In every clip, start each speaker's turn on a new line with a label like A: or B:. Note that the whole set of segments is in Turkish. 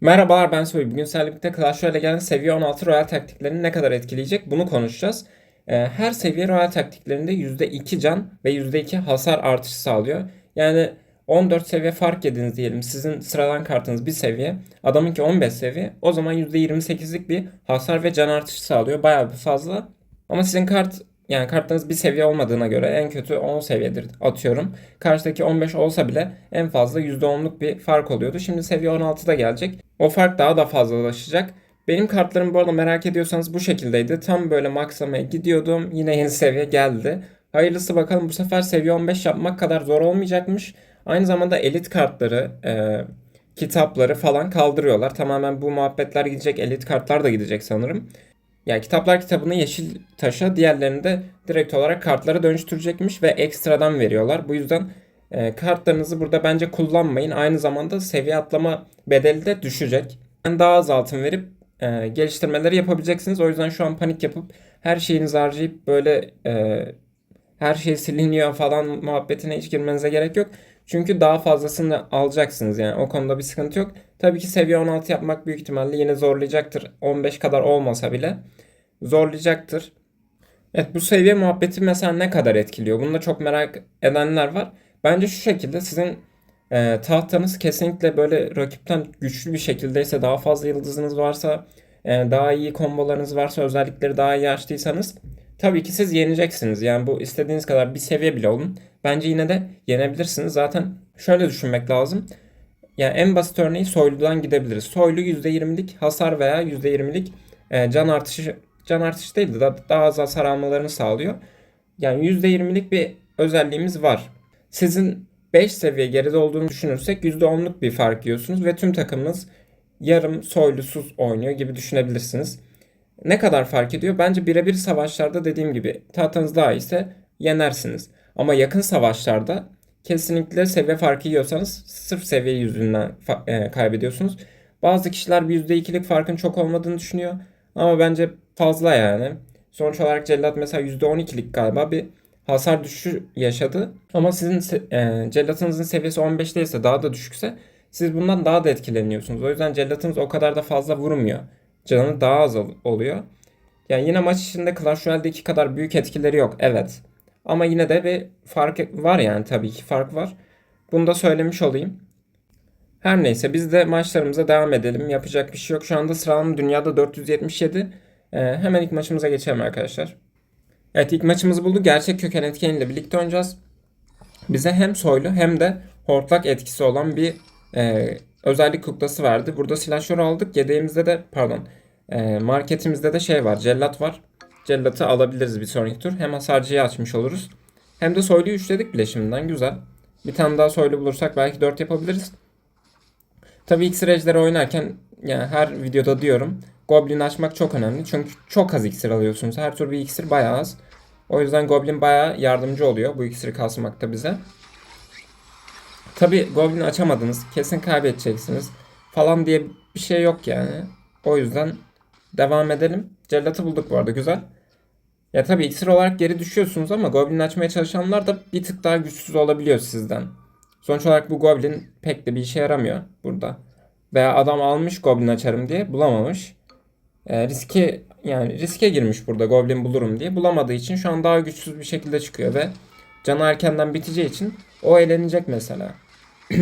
A: Merhabalar ben Soy. Bugün sizlerle birlikte Clash Royale'e gelen seviye 16 Royal taktiklerini ne kadar etkileyecek bunu konuşacağız. Ee, her seviye Royal taktiklerinde %2 can ve %2 hasar artışı sağlıyor. Yani 14 seviye fark yediniz diyelim. Sizin sıradan kartınız bir seviye. Adamınki 15 seviye. O zaman %28'lik bir hasar ve can artışı sağlıyor. Bayağı bir fazla. Ama sizin kart yani kartınız bir seviye olmadığına göre en kötü 10 seviyedir atıyorum. Karşıdaki 15 olsa bile en fazla %10'luk bir fark oluyordu. Şimdi seviye 16'da gelecek. O fark daha da fazlalaşacak. Benim kartlarım bu arada merak ediyorsanız bu şekildeydi. Tam böyle maksamaya gidiyordum. Yine yeni seviye geldi. Hayırlısı bakalım bu sefer seviye 15 yapmak kadar zor olmayacakmış. Aynı zamanda elit kartları, e, kitapları falan kaldırıyorlar. Tamamen bu muhabbetler gidecek. Elit kartlar da gidecek sanırım. Yani kitaplar kitabını yeşil taşa, diğerlerini de direkt olarak kartlara dönüştürecekmiş ve ekstradan veriyorlar. Bu yüzden e, kartlarınızı burada bence kullanmayın. Aynı zamanda seviye atlama bedeli de düşecek. Yani daha az altın verip e, geliştirmeleri yapabileceksiniz. O yüzden şu an panik yapıp her şeyinizi harcayıp böyle e, her şey siliniyor falan muhabbetine hiç girmenize gerek yok. Çünkü daha fazlasını alacaksınız yani o konuda bir sıkıntı yok. Tabii ki seviye 16 yapmak büyük ihtimalle yine zorlayacaktır. 15 kadar olmasa bile zorlayacaktır. Evet bu seviye muhabbeti mesela ne kadar etkiliyor? Bunu da çok merak edenler var. Bence şu şekilde sizin e, tahtanız kesinlikle böyle rakipten güçlü bir şekildeyse daha fazla yıldızınız varsa e, daha iyi kombolarınız varsa özellikleri daha iyi açtıysanız tabii ki siz yeneceksiniz. Yani bu istediğiniz kadar bir seviye bile olun. Bence yine de yenebilirsiniz. Zaten şöyle düşünmek lazım. Yani en basit örneği soyludan gidebiliriz. Soylu %20'lik hasar veya %20'lik e, can artışı can artışı değil de daha, az hasar almalarını sağlıyor. Yani %20'lik bir özelliğimiz var. Sizin 5 seviye geride olduğunu düşünürsek %10'luk bir fark yiyorsunuz ve tüm takımınız yarım soylusuz oynuyor gibi düşünebilirsiniz. Ne kadar fark ediyor? Bence birebir savaşlarda dediğim gibi tahtanız daha iyiyse yenersiniz. Ama yakın savaşlarda kesinlikle seviye farkı yiyorsanız sırf seviye yüzünden e, kaybediyorsunuz. Bazı kişiler bir %2'lik farkın çok olmadığını düşünüyor. Ama bence fazla yani. Sonuç olarak Cellat mesela %12'lik galiba bir hasar düşüşü yaşadı. Ama sizin e, cellatınızın seviyesi 15 değilse daha da düşükse siz bundan daha da etkileniyorsunuz. O yüzden cellatınız o kadar da fazla vurmuyor. Canı daha az ol- oluyor. Yani yine maç içinde Clash Royale'deki kadar büyük etkileri yok. Evet. Ama yine de bir fark var yani tabii ki fark var. Bunu da söylemiş olayım. Her neyse biz de maçlarımıza devam edelim. Yapacak bir şey yok. Şu anda sıralama dünyada 477. Ee, hemen ilk maçımıza geçelim arkadaşlar. Evet ilk maçımızı bulduk. Gerçek köken etkeniyle birlikte oynayacağız. Bize hem soylu hem de hortlak etkisi olan bir e, özellik kuklası verdi. Burada silahşör aldık. Yedeğimizde de pardon e, marketimizde de şey var. Cellat var. Cellatı alabiliriz bir sonraki tur. Hem hasarcıyı açmış oluruz. Hem de soyluyu üçledik bile şimdiden. Güzel. Bir tane daha soylu bulursak belki 4 yapabiliriz. Tabii iksir oynarken yani her videoda diyorum Goblin açmak çok önemli. Çünkü çok az iksir alıyorsunuz. Her tur bir iksir bayağı az. O yüzden Goblin bayağı yardımcı oluyor bu iksiri kasmakta bize. Tabii Goblin açamadınız. Kesin kaybedeceksiniz. Falan diye bir şey yok yani. O yüzden devam edelim. Cellatı bulduk bu arada güzel. Ya tabii iksir olarak geri düşüyorsunuz ama Goblin açmaya çalışanlar da bir tık daha güçsüz olabiliyor sizden. Sonuç olarak bu Goblin pek de bir işe yaramıyor burada. Veya adam almış Goblin açarım diye bulamamış. E, riske yani riske girmiş burada Goblin bulurum diye. Bulamadığı için şu an daha güçsüz bir şekilde çıkıyor ve canı erkenden biteceği için o eğlenecek mesela.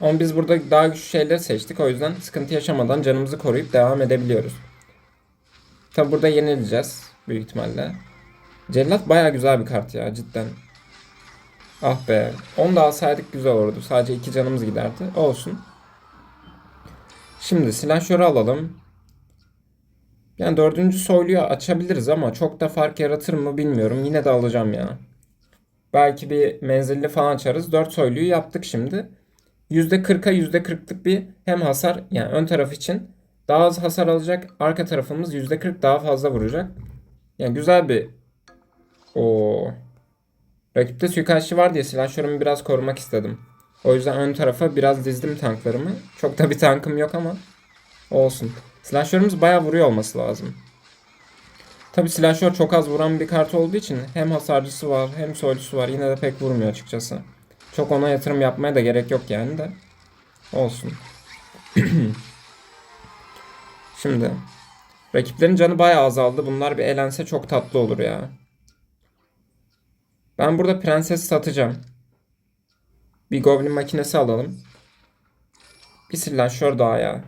A: Ama biz burada daha güçlü şeyleri seçtik. O yüzden sıkıntı yaşamadan canımızı koruyup devam edebiliyoruz. Tabi burada yenileceğiz büyük ihtimalle. Cellat baya güzel bir kart ya cidden. Ah be. Onu da alsaydık güzel olurdu. Sadece iki canımız giderdi. Olsun. Şimdi silahşörü alalım. Yani dördüncü soyluyu açabiliriz ama çok da fark yaratır mı bilmiyorum. Yine de alacağım ya. Belki bir menzilli falan açarız. 4 soyluyu yaptık şimdi. %40'a %40'lık bir hem hasar yani ön taraf için daha az hasar alacak. Arka tarafımız %40 daha fazla vuracak. Yani güzel bir o Rakipte suikastçı var diye silahşörümü biraz korumak istedim. O yüzden ön tarafa biraz dizdim tanklarımı. Çok da bir tankım yok ama olsun. Silahşörümüz bayağı vuruyor olması lazım. Tabi silahşör çok az vuran bir kart olduğu için hem hasarcısı var hem soylusu var. Yine de pek vurmuyor açıkçası. Çok ona yatırım yapmaya da gerek yok yani de. Olsun. Şimdi rakiplerin canı bayağı azaldı. Bunlar bir elense çok tatlı olur ya. Ben burada prenses satacağım. Bir goblin makinesi alalım. Bir silahşör daha ya.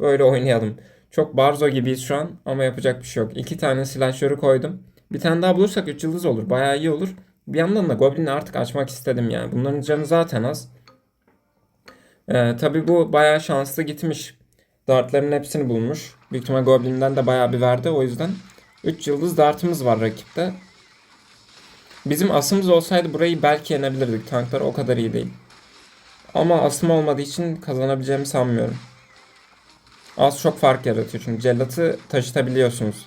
A: Böyle oynayalım. Çok barzo gibiyiz şu an ama yapacak bir şey yok. İki tane silahşörü koydum. Bir tane daha bulursak 3 yıldız olur. Bayağı iyi olur. Bir yandan da Goblin'i artık açmak istedim yani. Bunların canı zaten az. Ee, tabii bu bayağı şanslı gitmiş. Dartların hepsini bulmuş. Büyük ihtimal Goblin'den de bayağı bir verdi. O yüzden 3 yıldız dartımız var rakipte. Bizim asımız olsaydı burayı belki yenebilirdik. Tanklar o kadar iyi değil. Ama asım olmadığı için kazanabileceğimi sanmıyorum. Az çok fark yaratıyor çünkü cellatı taşıtabiliyorsunuz.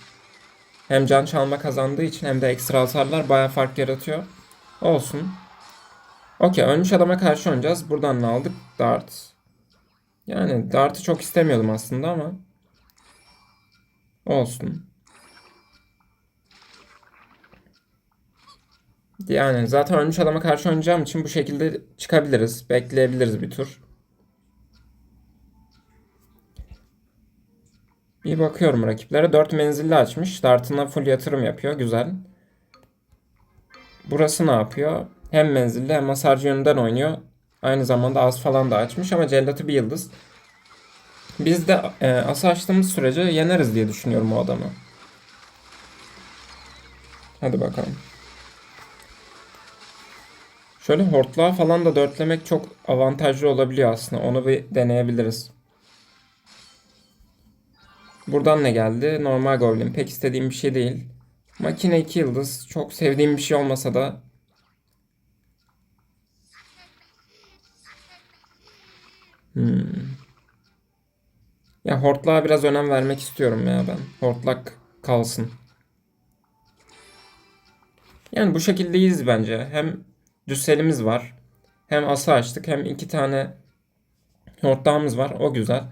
A: Hem can çalma kazandığı için hem de ekstra hasarlar bayağı fark yaratıyor. Olsun. Okey ölmüş adama karşı oynayacağız. Buradan ne aldık? Dart. Yani Dart'ı çok istemiyordum aslında ama. Olsun. Yani zaten ölmüş adama karşı oynayacağım için bu şekilde çıkabiliriz. Bekleyebiliriz bir tur. Bir bakıyorum rakiplere. 4 menzilli açmış. Dartına full yatırım yapıyor. Güzel. Burası ne yapıyor? Hem menzilli hem hasarcı yönünden oynuyor. Aynı zamanda az falan da açmış ama cellatı bir yıldız. Biz de e, asa açtığımız sürece yeneriz diye düşünüyorum o adamı. Hadi bakalım. Şöyle hortlağı falan da dörtlemek çok avantajlı olabiliyor aslında. Onu bir deneyebiliriz. Buradan ne geldi? Normal Goblin. Pek istediğim bir şey değil. Makine 2 yıldız. Çok sevdiğim bir şey olmasa da Hmm. Ya hortlağa biraz önem vermek istiyorum ya ben. Hortlak kalsın. Yani bu şekilde iyiyiz bence. Hem düsselimiz var. Hem asa açtık hem iki tane hortlağımız var. O güzel.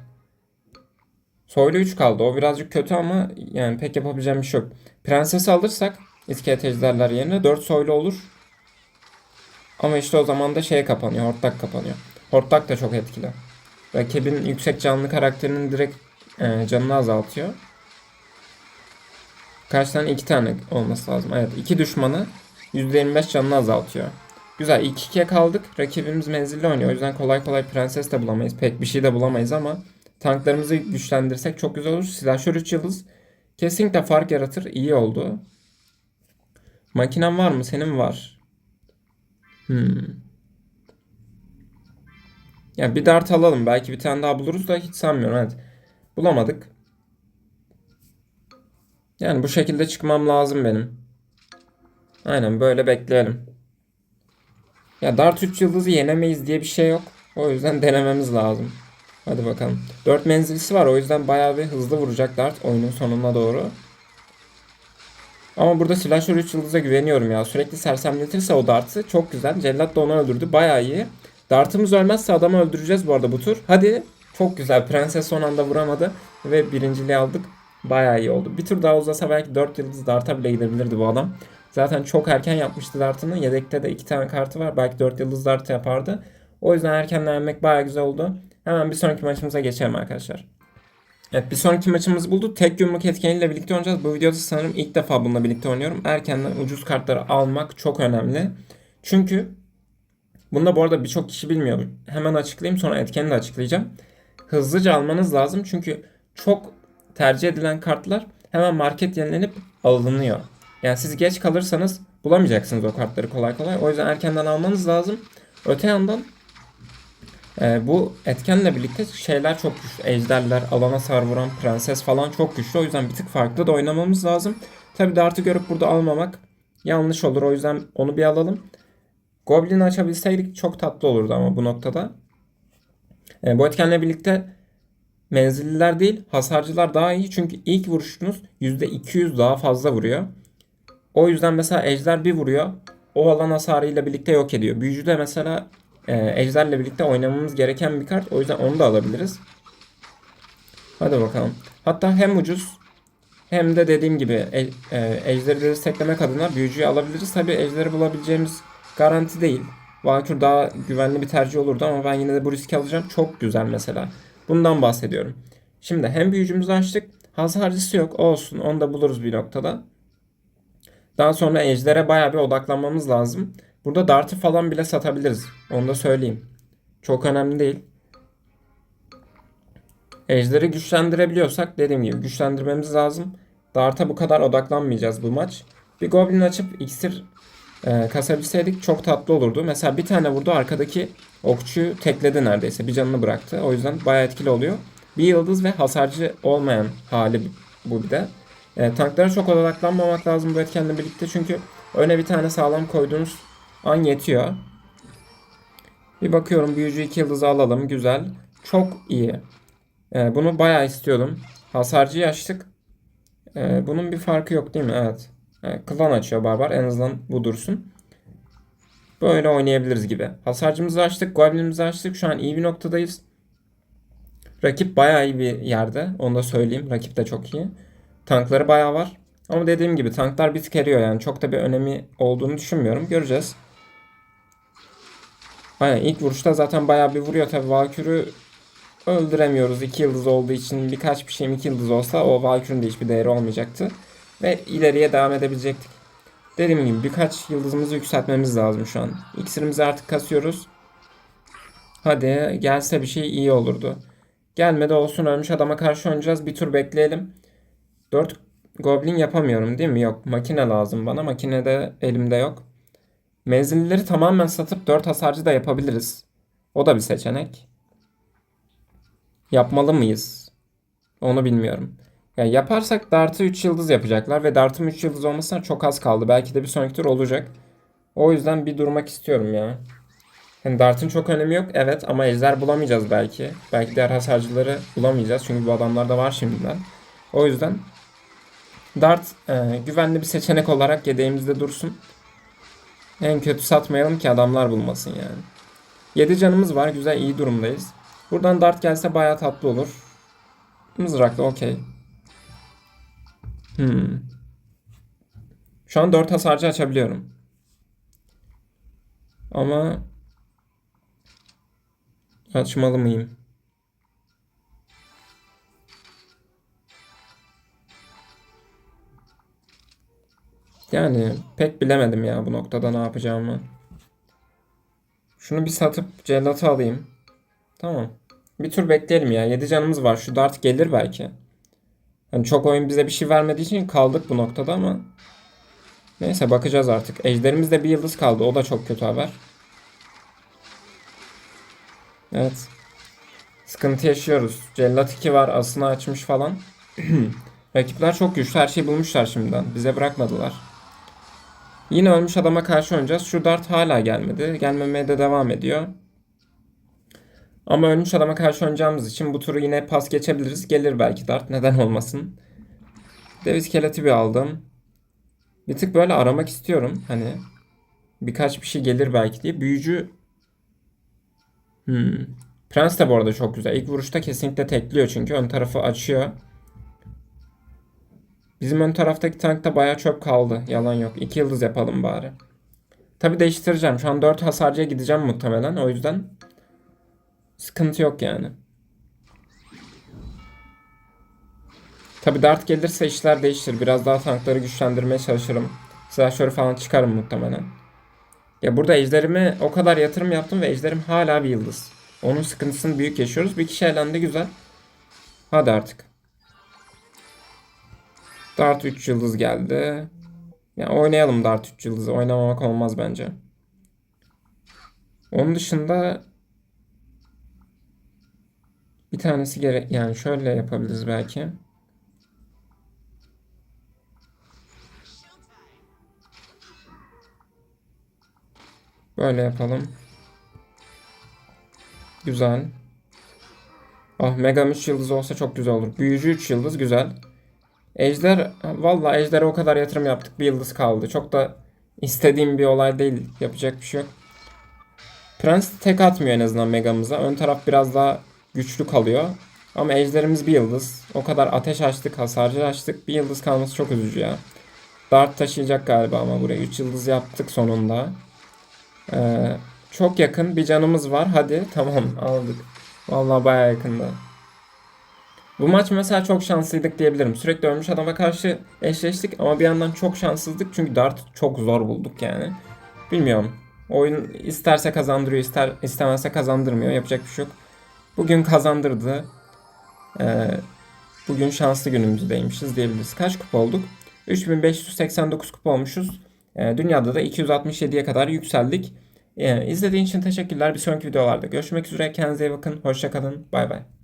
A: Soylu 3 kaldı. O birazcık kötü ama yani pek yapabileceğim bir şey yok. Prenses alırsak iskelet yerine 4 soylu olur. Ama işte o zaman da şey kapanıyor. Hortlak kapanıyor. Hortlak da çok etkili. Rakibin yüksek canlı karakterinin direkt e, canını azaltıyor. Kaç tane? 2 tane olması lazım. Evet. 2 düşmanı %25 canını azaltıyor. Güzel. 2-2'ye kaldık. Rakibimiz menzilli oynuyor. O yüzden kolay kolay prenses de bulamayız. Pek bir şey de bulamayız ama tanklarımızı güçlendirsek çok güzel olur. Silahşör 3 yıldız. Kesinlikle fark yaratır. İyi oldu. Makinen var mı? Senin var. Hmm. Yani bir dart alalım. Belki bir tane daha buluruz da hiç sanmıyorum. Evet. Bulamadık. Yani bu şekilde çıkmam lazım benim. Aynen böyle bekleyelim. Ya dart 3 yıldızı yenemeyiz diye bir şey yok. O yüzden denememiz lazım. Hadi bakalım. 4 menzilisi var. O yüzden bayağı bir hızlı vuracak dart oyunun sonuna doğru. Ama burada Slasher 3 yıldıza güveniyorum ya. Sürekli sersemletirse o dartı çok güzel. Cellat da onu öldürdü. Bayağı iyi. Dartımız ölmezse adamı öldüreceğiz bu arada bu tur. Hadi. Çok güzel. Prenses son anda vuramadı. Ve birinciliği aldık. Bayağı iyi oldu. Bir tur daha uzasa belki 4 yıldız darta bile gidebilirdi bu adam. Zaten çok erken yapmıştı dartını. Yedekte de 2 tane kartı var. Belki 4 yıldız dartı yapardı. O yüzden erkenden yenmek bayağı güzel oldu. Hemen bir sonraki maçımıza geçelim arkadaşlar. Evet bir sonraki maçımız buldu. Tek yumruk etkeniyle birlikte oynayacağız. Bu videoda sanırım ilk defa bununla birlikte oynuyorum. Erkenden ucuz kartları almak çok önemli. Çünkü bunda bu arada birçok kişi bilmiyor. Hemen açıklayayım sonra etkeni de açıklayacağım. Hızlıca almanız lazım çünkü çok tercih edilen kartlar hemen market yenilenip alınıyor. Yani siz geç kalırsanız bulamayacaksınız o kartları kolay kolay. O yüzden erkenden almanız lazım. Öte yandan e, bu etkenle birlikte şeyler çok güçlü. Ejderler, alana sar vuran, prenses falan çok güçlü. O yüzden bir tık farklı da oynamamız lazım. Tabi dartı görüp burada almamak yanlış olur. O yüzden onu bir alalım. Goblin'i açabilseydik çok tatlı olurdu ama bu noktada. E, bu etkenle birlikte menzilliler değil hasarcılar daha iyi. Çünkü ilk vuruşunuz %200 daha fazla vuruyor. O yüzden mesela ejder bir vuruyor. O alan hasarıyla birlikte yok ediyor. Büyücü de mesela e, ejderle birlikte oynamamız gereken bir kart. O yüzden onu da alabiliriz. Hadi bakalım. Hatta hem ucuz hem de dediğim gibi e, e, ejderi desteklemek adına büyücüyü alabiliriz. Tabi ejderi bulabileceğimiz garanti değil. Valkür daha güvenli bir tercih olurdu ama ben yine de bu riski alacağım. Çok güzel mesela. Bundan bahsediyorum. Şimdi hem büyücümüzü açtık. Hasarcısı yok. Olsun. Onu da buluruz bir noktada. Daha sonra ejdere baya bir odaklanmamız lazım. Burada dartı falan bile satabiliriz. Onu da söyleyeyim. Çok önemli değil. Ejderi güçlendirebiliyorsak dediğim gibi güçlendirmemiz lazım. Dart'a bu kadar odaklanmayacağız bu maç. Bir Goblin açıp iksir e, kasabilseydik çok tatlı olurdu. Mesela bir tane vurdu arkadaki okçuyu tekledi neredeyse. Bir canını bıraktı. O yüzden bayağı etkili oluyor. Bir yıldız ve hasarcı olmayan hali bu bir de. E, tanklara çok odaklanmamak lazım bu etkenle birlikte. Çünkü öne bir tane sağlam koyduğunuz an yetiyor. Bir bakıyorum büyücü 2 yıldızı alalım. Güzel. Çok iyi. E, bunu bayağı istiyordum. Hasarcıyı açtık. E, bunun bir farkı yok değil mi? Evet. E, klan açıyor barbar. En azından bu dursun. Böyle oynayabiliriz gibi. Hasarcımızı açtık. Goblinimizi açtık. Şu an iyi bir noktadayız. Rakip bayağı iyi bir yerde. Onu da söyleyeyim. Rakip de çok iyi. Tankları bayağı var. Ama dediğim gibi tanklar bir tık eriyor yani. Çok da bir önemi olduğunu düşünmüyorum. Göreceğiz. Aynen ilk vuruşta zaten bayağı bir vuruyor. Tabi Valkür'ü öldüremiyoruz. 2 yıldız olduğu için birkaç bir şeyim 2 yıldız olsa o Valkür'ün de hiçbir değeri olmayacaktı. Ve ileriye devam edebilecektik. Dediğim gibi birkaç yıldızımızı yükseltmemiz lazım şu an. İksirimizi artık kasıyoruz. Hadi gelse bir şey iyi olurdu. Gelmedi olsun ölmüş adama karşı oynayacağız. Bir tur bekleyelim. 4 goblin yapamıyorum değil mi? Yok. Makine lazım bana. Makine de elimde yok. Menzilleri tamamen satıp 4 hasarcı da yapabiliriz. O da bir seçenek. Yapmalı mıyız? Onu bilmiyorum. Yani yaparsak Dart'ı 3 yıldız yapacaklar ve Dart'ın 3 yıldız olmasına çok az kaldı. Belki de bir sonraki tur olacak. O yüzden bir durmak istiyorum ya. Yani Dart'ın çok önemi yok evet ama ejder bulamayacağız belki. Belki diğer hasarcıları bulamayacağız çünkü bu adamlar da var şimdiden. O yüzden Dart e, güvenli bir seçenek olarak yedeğimizde dursun. En kötü satmayalım ki adamlar bulmasın yani. 7 canımız var güzel iyi durumdayız. Buradan Dart gelse bayağı tatlı olur. Mızrakla okey. Hmm. Şu an 4 hasarcı açabiliyorum. Ama açmalı mıyım? Yani pek bilemedim ya bu noktada ne yapacağımı. Şunu bir satıp cellatı alayım. Tamam. Bir tur bekleyelim ya. 7 canımız var. Şu dart gelir belki. Hani çok oyun bize bir şey vermediği için kaldık bu noktada ama neyse bakacağız artık. Ejderimizde bir yıldız kaldı. O da çok kötü haber. Evet. Sıkıntı yaşıyoruz. Cellat 2 var. Asını açmış falan. Rakipler çok güçlü. Her şeyi bulmuşlar şimdiden. Bize bırakmadılar. Yine ölmüş adama karşı oynayacağız. Şu dart hala gelmedi. Gelmemeye de devam ediyor. Ama ölmüş adama karşı oynayacağımız için bu turu yine pas geçebiliriz. Gelir belki dart. Neden olmasın. Dev iskeleti bir aldım. Bir tık böyle aramak istiyorum. Hani birkaç bir şey gelir belki diye. Büyücü Hmm. Prens de bu arada çok güzel. İlk vuruşta kesinlikle tekliyor çünkü ön tarafı açıyor. Bizim ön taraftaki tankta bayağı çöp kaldı. Yalan yok. 2 yıldız yapalım bari. Tabi değiştireceğim. Şu an 4 hasarcıya gideceğim muhtemelen. O yüzden sıkıntı yok yani. Tabi dart gelirse işler değişir. Biraz daha tankları güçlendirmeye çalışırım. Silahşörü falan çıkarım muhtemelen. Ya burada ejderime o kadar yatırım yaptım ve ejderim hala bir yıldız. Onun sıkıntısını büyük yaşıyoruz. Bir kişi elendi güzel. Hadi artık. Dart 3 yıldız geldi. Ya oynayalım Dart 3 yıldızı. Oynamamak olmaz bence. Onun dışında bir tanesi gerek yani şöyle yapabiliriz belki. Böyle yapalım. Güzel. Ah Mega 3 yıldız olsa çok güzel olur. Büyücü 3 yıldız güzel. Ejder valla Ejder'e o kadar yatırım yaptık. Bir yıldız kaldı. Çok da istediğim bir olay değil. Yapacak bir şey yok. Prens tek atmıyor en azından Mega'mıza. Ön taraf biraz daha güçlü kalıyor. Ama ejderimiz bir yıldız. O kadar ateş açtık, hasarcı açtık. Bir yıldız kalması çok üzücü ya. Dart taşıyacak galiba ama buraya 3 yıldız yaptık sonunda. Ee, çok yakın bir canımız var. Hadi tamam aldık. Vallahi baya yakında. Bu maç mesela çok şanslıydık diyebilirim. Sürekli ölmüş adama karşı eşleştik ama bir yandan çok şanssızdık çünkü dart çok zor bulduk yani. Bilmiyorum. Oyun isterse kazandırıyor, ister istemezse kazandırmıyor. Yapacak bir şey yok. Bugün kazandırdı. Ee, bugün şanslı günümüzdeymişiz diyebiliriz. Kaç kupa olduk? 3589 kupa olmuşuz. Ee, dünyada da 267'ye kadar yükseldik. Ee, izlediğin için teşekkürler. Bir sonraki videolarda görüşmek üzere. Kendinize iyi bakın. Hoşçakalın. Bay bay.